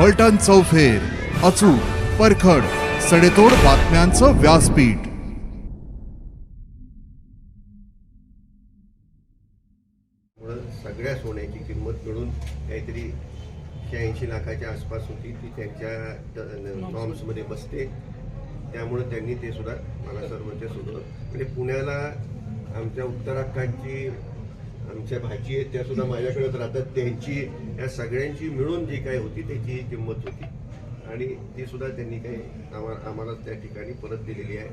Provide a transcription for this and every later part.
फलटण चौफेर अचूक परखड सडेतोड बातम्यांचं व्यासपीठ. सगळ्या सोन्याची किंमत मिळून काहीतरी शहाऐंशी लाखाच्या आसपास होती ती त्यांच्या नॉर्म्समध्ये बसते. त्यामुळे त्यांनी ते सुद्धा मला सर्व ते सुद्धा म्हणजे पुण्याला आमच्या उत्तराखंडची आमच्या भाजी आहेत त्या सुद्धा माझ्याकडेच राहतात. त्यांची या सगळ्यांची मिळून जी काही होती त्याची किंमत होती. आणि ती सुद्धा त्यांनी काही आम्हा आम्हाला त्या ठिकाणी परत दिलेली आहे.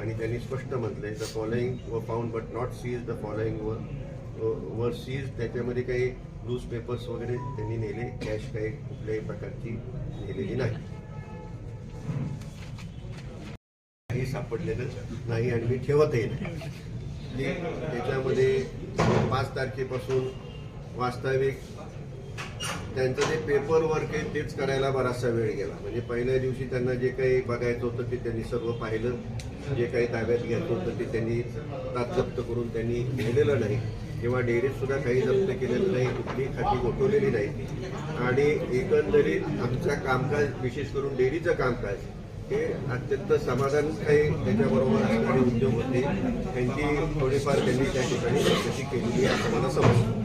आणि त्यांनी स्पष्ट म्हटलं आहे the following we found but not sees the following वर वर सीज त्याच्यामध्ये काही न्यूज पेपर्स वगैरे त्यांनी नेले कॅश काही कुठल्याही प्रकारची नेलेली नाही. काही सापडलेलं नाही आणि मी ठेवतही नाही. त्याच्यामध्ये पाच तारखेपासून वास्तविक त्यांचं जे पेपर वर्क आहे तेच करायला बराचसा वेळ गेला. म्हणजे पहिल्या दिवशी त्यांना जे काही बघायचं होतं ते त्यांनी सर्व पाहिलं. जे काही ताब्यात घ्यायचं होतं ते त्यांनी तात जप्त करून त्यांनी लिहिलेलं नाही. किंवा डेअरीतसुद्धा काही जप्त केलेलं नाही कुठली खाती गोठवलेली नाही. आणि एकंदरीत आमचं कामकाज विशेष करून डेअरीचं कामकाज हे अत्यंत समाधानकारी त्याच्याबरोबर असणारे उद्योग होते. त्यांची थोडीफार त्यांनी त्या ठिकाणी चौकशी केलेली आहे असं मला समजतं.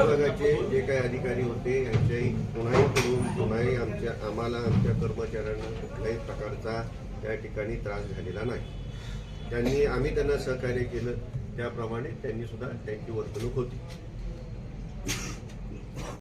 विभागाचे जे काही अधिकारी होते यांच्याही पुन्हाही करून पुन्हाही आमच्या आम्हाला आमच्या कर्मचाऱ्यांना कुठल्याही प्रकारचा त्या ठिकाणी त्रास झालेला नाही. त्यांनी आम्ही त्यांना सहकार्य केलं. त्याप्रमाणे त्यांनी सुद्धा त्यांची वर्तणूक होती.